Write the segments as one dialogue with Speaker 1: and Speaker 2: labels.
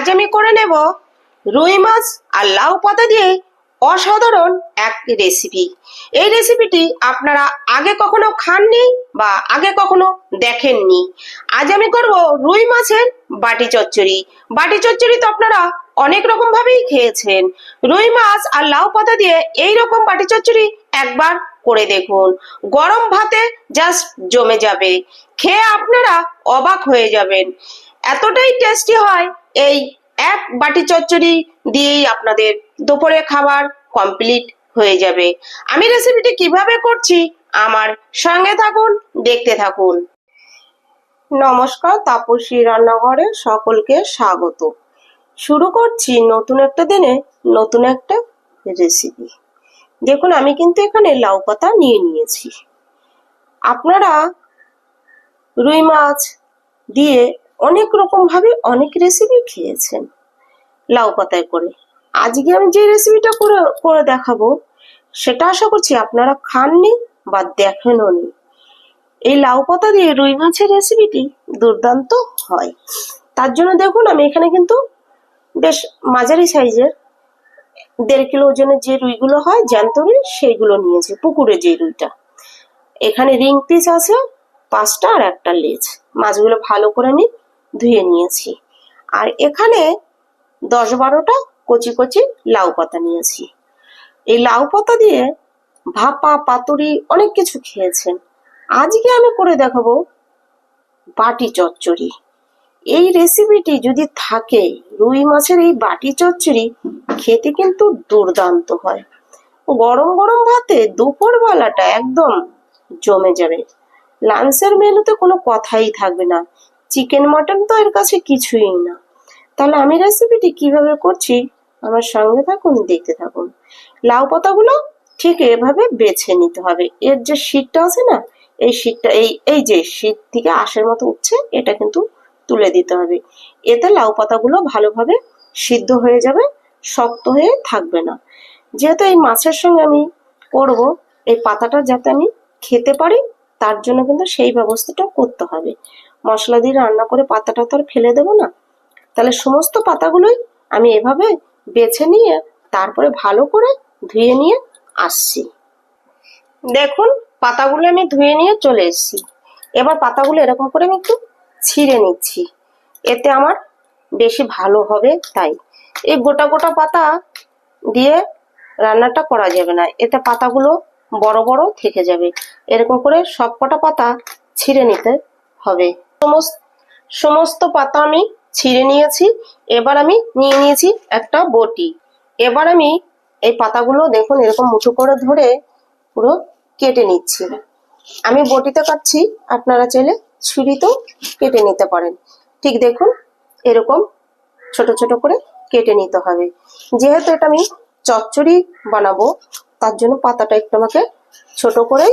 Speaker 1: আজ আমি করে নেব। রুই মাছ আর লাউ পাতা দিয়ে অসাধারণ এক রেসিপি এই রেসিপিটি আপনারা আগে কখনো খাননি বা আগে কখনো দেখেননি। আজ আমি করব রুই মাছের বাটি চচ্চড়ি। বাটি চচ্চড়ি তো আপনারা অনেক রকম ভাবেই খেয়েছেন। রুই মাছ আর লাউ পাতা দিয়ে এই রকম বাটি চচ্চড়ি একবার করে দেখুন। গরম ভাতে জাস্ট জমে যাবে। খেয়ে আপনারা অবাক হয়ে যাবেন। এতটাই টেস্টি হয়, এই এক বাটি চচ্চড়ি দিয়েই আপনাদের দুপুরে খাবার কমপ্লিট হয়ে যাবে। আমি রেসিপিটি কীভাবে করছি, আমার সঙ্গে থাকুন, দেখতে থাকুন। নমস্কার, তাপসী রান্নাঘরে সকলকে স্বাগত। শুরু করছি নতুন একটা দিনে নতুন একটা রেসিপি দেখুন, আমি কিন্তু এখানে লাউ পাতা নিয়ে নিয়েছি। আপনারা রুই মাছ দিয়ে অনেক রকম ভাবে অনেক রেসিপি খেয়েছেন। লাউ পাতায় করে। আজকে আমি যে রেসিপিটা করে করে দেখাবো, সেটা আশা করছি আপনারা খাননি বা দেখেনও নি। এই লাউ পাতা দিয়ে রুই মাছের রেসিপিটি দুর্দান্ত হয়। তার জন্য দেখুন, আমি এখানে কিন্তু বেশ মাঝারি সাইজের দেড় কিলো ওজনের যে রুইগুলো হয়, জ্যান্ত রুই, সেইগুলো নিয়েছি, পুকুরে যে রুইটা। এখানে রিং পিস আছে, পাঁচটা আর একটা লেজ। মাছগুলো ভালো করে আমি ধুয়ে নিয়েছি। আর এখানে দশ বারোটা কচি কচি লাউ পাতা নিয়েছি। এই লাউ পাতা দিয়ে ভাপা, পাতুরি অনেক কিছু খেয়েছেন। আজকে আমি করে দেখাবো বাটি চচ্চড়ি। এই রেসিপিটি যদি থাকে, রুই মাছের এই বাটি চচ্চড়ি খেতে কিন্তু দুর্দান্ত হয়। গরম গরম ভাতে দুপুর বেলাটা একদম জমে যাবে। লাঞ্চের মেনুতে কোনো কথাই থাকবে না। চিকেন মটন তো এর কাছে কিছুই না। তাহলে আমি রেসিপিটি কীভাবে করছি? আমার সঙ্গে থাকুন, দেখতে থাকুন। লাউ পাতাগুলো ঠিক এভাবে বেছে নিতে হবে। এর যে শীতটা আছে না, এই শীতটা, এই এই যে শীত থেকে আশের মতো উঠছে, এটা কিন্তু তুলে দিতে হবে। এতে লাউ পাতাগুলো ভালোভাবে সিদ্ধ হয়ে যাবে, শক্ত হয়ে থাকবে না। যেহেতু এই মাছের সঙ্গে আমি করব, এই পাতাটা যাতে আমি খেতে পারি, তার জন্য কিন্তু সেই ব্যবস্থাটা করতে হবে। মশলা দিয়ে রান্না করে পাতাটা তো আর ফেলে দেবো না। তাহলে সমস্ত পাতাগুলোই আমি এভাবে বেছে নিয়ে তারপরে ভালো করে ধুয়ে নিয়ে আসছি। দেখুন, পাতাগুলো আমি ধুয়ে নিয়ে চলে এসেছি। এবার পাতাগুলো এরকম করে আমি একটু ছিঁড়ে নিচ্ছি। এতে আমার বেশি ভালো হবে তাই। এই গোটা গোটা পাতা দিয়ে রান্নাটা করা যাবে না। এতে পাতাগুলো বড় বড় থেকে যাবে। এরকম করে সব কটা পাতা ছিঁড়ে নিতে হবে। সমস্ত পাতা আমি ছিঁড়ে নিয়েছি। এবার আমি নিয়ে নিয়েছি একটা বটি। এবার আমি এই পাতাগুলো দেখুন এরকম মুঠো করে ধরে পুরো কেটে নিচ্ছি। আমি বটিতে কাটছি, আপনারা চাইলে ছুরিতেও কেটে নিতে পারেন। ঠিক দেখুন, এরকম ছোট ছোট করে কেটে নিতে হবে। যেহেতু এটা আমি চচ্চড়ি বানাবো, তার জন্য পাতাটা একটু আমাকে ছোট করেই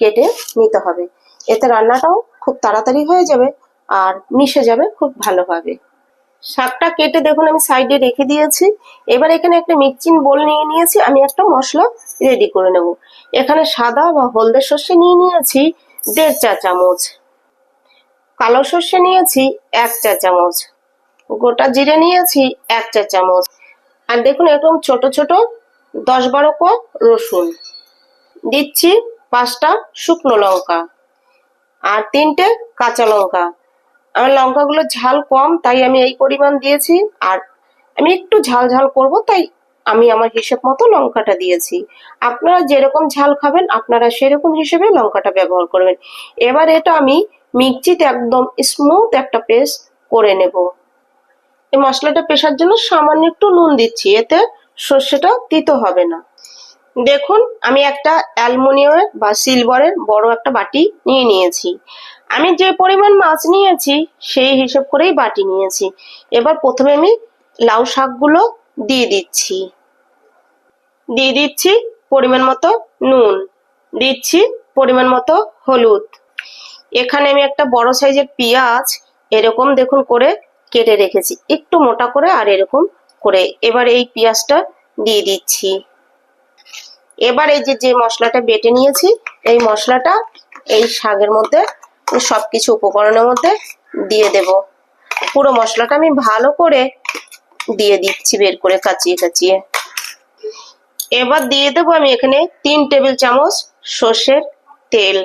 Speaker 1: কেটে নিতে হবে। এতে রান্নাটাও খুব তাড়াতাড়ি হয়ে যাবে আর মিশে যাবে খুব ভালোভাবে। শাকটা কেটে দেখুন, আমি সাইডে রেখে দিয়েছি। এবার এখানে একটা মিক্সিং বোল নিয়ে নিয়েছি, আমি একটা মশলা রেডি করে নেব। এখানে সাদা বা হলদে সর্ষে নিয়ে নিয়েছি দেড় চা চামচ। কালো সর্ষে নিয়েছি এক চা চামচ। গোটা জিরে নিয়েছি এক চা চামচ। আর দেখুন, এরকম ছোট ছোট দশ বারো কো রসুন। দিচ্ছি পাঁচটা শুকনো লঙ্কা। আর তিনটে কাঁচা লঙ্কা। আমার লঙ্কাগুলো ঝাল কম, তাই আমি এই পরিমাণ দিয়েছি। আর আমি একটু ঝাল ঝাল করব, তাই আমি আমার হিসেব মতো লঙ্কাটা দিয়েছি। আপনারা যেরকম ঝাল খাবেন, আপনারা সেরকম হিসেবে লঙ্কাটা ব্যবহার করবেন। এবার এটা আমি মিক্সিতে একদম স্মুথ একটা পেস্ট করে নেব। এই মশলাটা পেশার জন্য সামান্য একটু নুন দিচ্ছি, এতে সর্ষেটা তিতো হবে না। দেখুন, আমি একটা অ্যালমোনিয়ামের বা সিলভারের বড় একটা বাটি নিয়ে নিয়েছি। আমি যে পরিমাণ মাছ নিয়েছি, সেই হিসেব করেই বাটি নিয়েছি। এবার প্রথমে আমি লাউ শাকগুলো দিয়ে দিচ্ছি। দিয়ে দিচ্ছি পরিমাণ মতো নুন। দিচ্ছি পরিমাণ মতো হলুদ। এখানে আমি একটা বড় সাইজের পেঁয়াজ এরকম দেখুন করে কেটে রেখেছি। একটু মোটা করে আর এরকম করে। এবার এই পেঁয়াজটা দিয়ে দিচ্ছি। এবার এই যে যে মশলাটা বেটে নিয়েছি, এই মশলাটা এই শাকের মধ্যে, সবকিছু উপকরণের মধ্যে দিয়ে দেব। পুরো মশলাটা আমি ভালো করে দিয়ে দিচ্ছি, বের করে কাচিয়ে কাচিয়ে। এবার দিয়ে দেবো আমি এখানে তিন টেবিল চামচ সর্ষের তেল।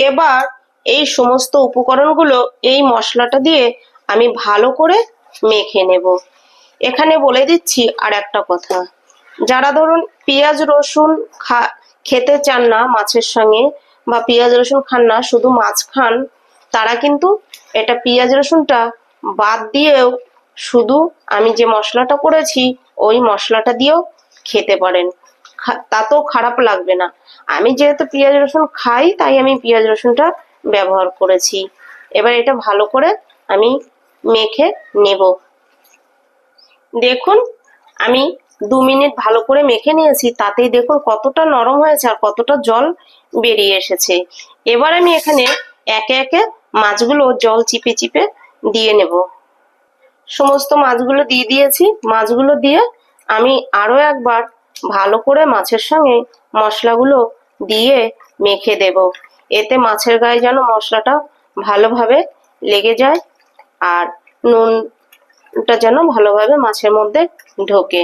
Speaker 1: এবার এই সমস্ত উপকরণগুলো এই মশলাটা দিয়ে আমি ভালো করে মেখে নেব। এখানে বলে দিচ্ছি আর একটা কথা। যারা ধরুন পেঁয়াজ, রসুন খেতে চান না মাছের সঙ্গে বা পেঁয়াজ, রসুন খান না, শুধু মাছ খান, তারা কিন্তু এটা পেঁয়াজ, রসুনটা বাদ দিয়েও শুধু আমি যে মশলাটা করেছি, ওই মশলাটা দিয়েও খেতে পারেন। তাতেও খারাপ লাগবে না। আমি যেহেতু পেঁয়াজ, রসুন খাই, তাই আমি পেঁয়াজ, রসুনটা ব্যবহার করেছি। এবার এটা ভালো করে আমি মেখে নেব। দেখুন, আমি দু মিনিট ভালো করে মেখে নিয়েছি, তাতেই দেখুন কতটা নরম হয়েছে আর কতটা জল বেরিয়ে এসেছে। এবার আমি এখানে একে একে মাছগুলো জল চিপে চিপে দিয়ে নেব। সমস্ত মাছগুলো দিয়ে দিয়েছি। মাছগুলো দিয়ে আমি আরও একবার ভালো করে মাছের সঙ্গে মশলাগুলো দিয়ে মেখে দেব। এতে মাছের গায়ে যেন মশলাটা ভালোভাবে লেগে যায় আর নুনটা যেন ভালোভাবে মাছের মধ্যে ঢোকে।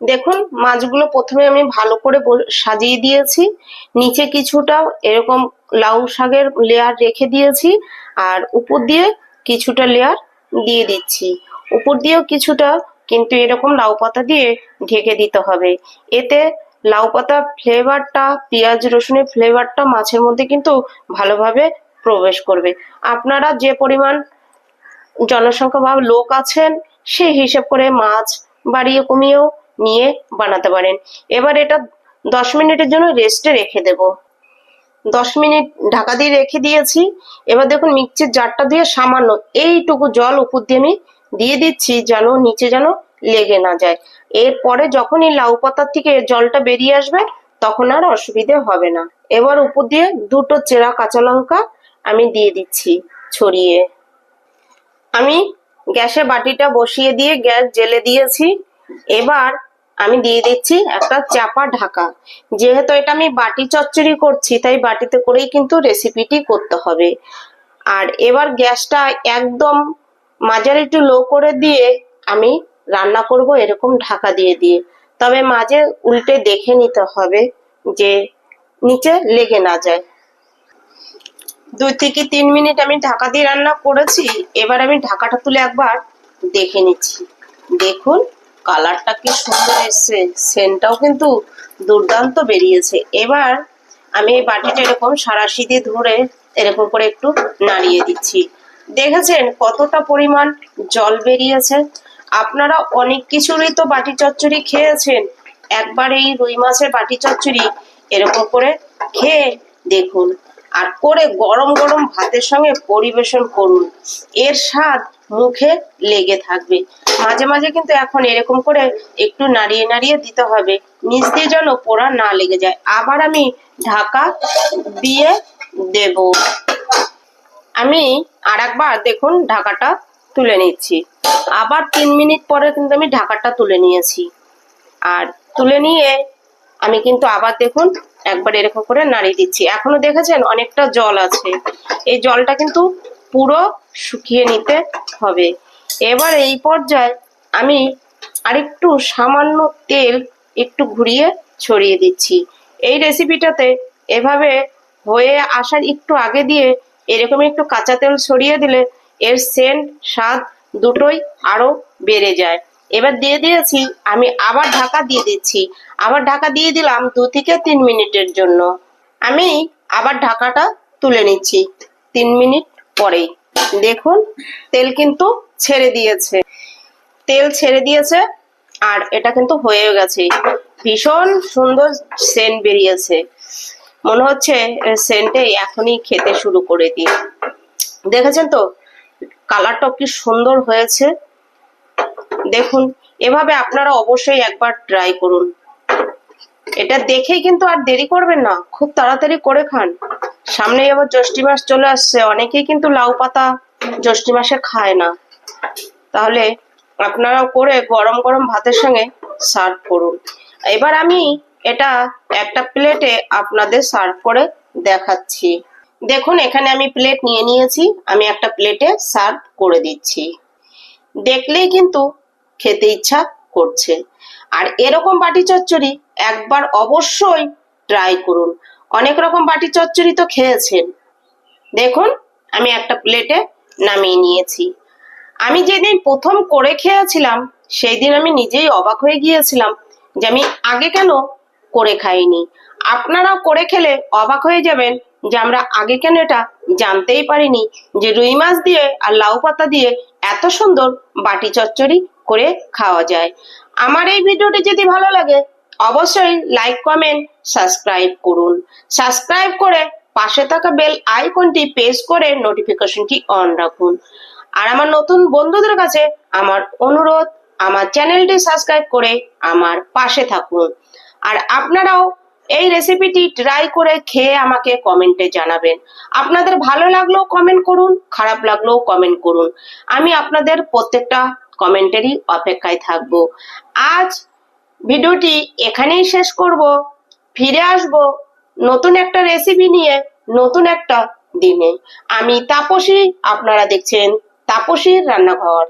Speaker 1: দেখুন, মাছগুলো প্রথমে আমি ভালো করে সাজিয়ে দিয়েছি। নিচে কিছুটা এরকম লাউ শাকের লেয়ার রেখে দিয়েছি আর উপর দিয়ে কিছুটা লেয়ার দিয়ে দিচ্ছি। উপর দিয়েও কিছুটা কিন্তু এরকম লাউ পাতা দিয়ে ঢেকে দিতে হবে। এতে লাউ পাতা ফ্লেভারটা পেঁয়াজ, রসুনের ফ্লেভারটা মাছের মধ্যে কিন্তু ভালোভাবে প্রবেশ করবে। আপনারা যে পরিমাণ জনসংখ্যা বা লোক আছেন, সেই হিসাব করে মাছ বাড়িয়ে কমিয়েও নিয়ে বানাতে পারেন। এবার এটা দশ মিনিটের জন্য রেস্টে রেখে দেব। দশ মিনিট ঢাকা দিয়ে রেখে দিয়েছি। এবার দেখুন মিক্সির জারটা দিয়ে সামান্য এইটুকু জল উপর দিয়ে আমি দিয়ে দিচ্ছি যেন নিচে যেন লেগে না যায়। এরপরে যখনই লাউ পাতার থেকে জলটা বেরিয়ে আসবে, তখন আর অসুবিধে হবে না। এবার উপর দিয়ে দুটো চেরা কাঁচা লঙ্কা আমি দিয়ে দিচ্ছি ছড়িয়ে। আমি গ্যাসে বাটিটা বসিয়ে দিয়ে গ্যাস জেলে দিয়েছি। এবার আমি দিয়ে দিচ্ছি একটা চাপা ঢাকা। যেহেতু এটা আমি বাটি চচ্চড়ি করছি, তাই বাটিতে করেই কিন্তু রেসিপিটি করতে হবে। আর এবার গ্যাসটা একদম মাঝারি একটু লো করে দিয়ে আমি রান্না করব এরকম ঢাকা দিয়ে দিয়ে। তবে মাঝে উল্টে দেখে নিতে হবে যে নিচে লেগে না যায়। দুই থেকে তিন মিনিট আমি ঢাকা দিয়ে রান্না করেছি, এবার আমি ঢাকাটা তুলে একবার দেখে নিচ্ছি। দেখুন কালারটা কি সুন্দর এসছে সেন্টটাও কিন্তু দুর্দান্ত বেরিয়েছে। এবার আমি এই বাটিটা এরকম সারাশি দিয়ে ধরে এরকম করে একটু নাড়িয়ে দিচ্ছি। দেখেছেন কতটা পরিমাণ জল বেরিয়েছে? আপনারা অনেক কিছুরই তো বাটি চচ্চড়ি খেয়েছেন। একবার এই রুই মাছের বাটি চচ্চড়ি এরকম করে খেয়ে দেখুন। আর করে গরম গরম ভাতের সঙ্গে পরিবেশন করুন। এর স্বাদ মুখে লেগে থাকবে। মাঝে মাঝে কিন্তু এখন এরকম করে একটু নাড়িয়ে নাড়িয়ে দিতে হবে। নিচ দিয়ে যেন পোড়া না লেগে যায়। আবার আমি ঢাকা দিয়ে দেব। আমি আর একবার দেখুন ঢাকাটা তুলে নিচ্ছি। আবার তিন মিনিট পরে কিন্তু আমি ঢাকাটা তুলে নিয়েছি। আর তুলে নিয়ে আমি কিন্তু আবার দেখুন একবার এরকম করে নাড়িয়ে দিচ্ছি। এখনও দেখেছেন? অনেকটা জল আছে। এই জলটা কিন্তু পুরো শুকিয়ে নিতে হবে। এবার এই পর্যায়ে আমি আরেকটু সামান্য তেল একটু ঘুরিয়ে ছড়িয়ে দিচ্ছি। এই রেসিপিটাতে এভাবে হয়ে আসার একটু আগে দিয়ে এরকম একটু কাঁচা তেল ছড়িয়ে দিলে এর সেন্ট স্বাদ দুটোই আরও বেড়ে যায়। এবার দিয়ে দিয়েছি, আমি আবার ঢাকা দিয়ে দিচ্ছি। আবার ঢাকা দিয়ে দিলাম দু থেকে তিন মিনিটের জন্য। আমি আবার ঢাকাটা তুলে নিচ্ছি তিন মিনিট পরেই দেখুন, তেল কিন্তু ছেড়ে দিয়েছে। তেল ছেড়ে দিয়েছে আর এটা কিন্তু হয়ে গেছে। ভীষণ সুন্দর সেন্ট বেরিয়েছে। মনে হচ্ছে সেন্টে এখনই খেতে শুরু করে দিই। দেখেছেন তো? কালারটা কি সুন্দর হয়েছে। দেখুন, এভাবে আপনারা অবশ্যই একবার ট্রাই করুন। এটা দেখেই কিন্তু আর দেরি করবেন না, খুব তাড়াতাড়ি করে খান। সামনে আবার জ্যৈষ্ঠী মাস চলে আসছে, অনেকেই কিন্তু লাউ পাতা জ্যৈষ্ঠী মাসে খায় না। তাহলে আপনারাও করে গরম গরম ভাতের সঙ্গে সার্ভ করুন। এবার আমি এটা একটা প্লেটে আপনাদের সার্ভ করে দেখাচ্ছি। দেখুন, এখানে আমি প্লেট নিয়ে নিয়েছি, আমি একটা প্লেটে সার্ভ করে দিচ্ছি। দেখলেই কিন্তু খেতে ইচ্ছা করছে। আর এরকম বাটি চচ্চড়ি একবার অবশ্যই ট্রাই করুন। অনেক রকম বাটি চচ্চড়ি তো খেয়েছেন। দেখুন, আমি একটা প্লেটে নামিয়ে নিয়েছি। আমি যেদিন প্রথম করে খেয়েছিলাম সেই দিন আমি নিজেই অবাক হয়ে গিয়েছিলাম যে আমি আগে কেন করে খাইনি। আপনারাও করে খেলে অবাক হয়ে যাবেন যে আমরা আগে কেন এটা জানতেই পারিনি যে রুই মাছ দিয়ে আর লাউ পাতা দিয়ে এত সুন্দর বাটি চচ্চড়ি করে খাওয়া যায়। আমার এই ভিডিওটি যদি ভালো লাগে, অবশ্যই লাইক কমেন্ট সাবস্ক্রাইব করুন। সাবস্ক্রাইব করে পাশে থাকা বেল আইকনটি প্রেস করে নোটিফিকেশনটি অন রাখুন। আর আমার নতুন বন্ধুদের কাছে আমার অনুরোধ, আমার চ্যানেলটি সাবস্ক্রাইব করে আমার পাশে থাকুন। আর আপনারাও এই রেসিপিটি ট্রাই করে খেয়ে আমাকে কমেন্টে জানাবেন। আপনাদের ভালো লাগলেও কমেন্ট করুন, খারাপ লাগলেও কমেন্ট করুন। আমি আপনাদের প্রত্যেকটা কমেন্টেরই অপেক্ষায় থাকব। আজ ভিডিওটি এখানেই শেষ করব। ফিরে আসব নতুন একটা রেসিপি নিয়ে, নতুন একটা দিনে। আমি তাপসী, আপনারা দেখছেন তাপসীর রান্নাঘর।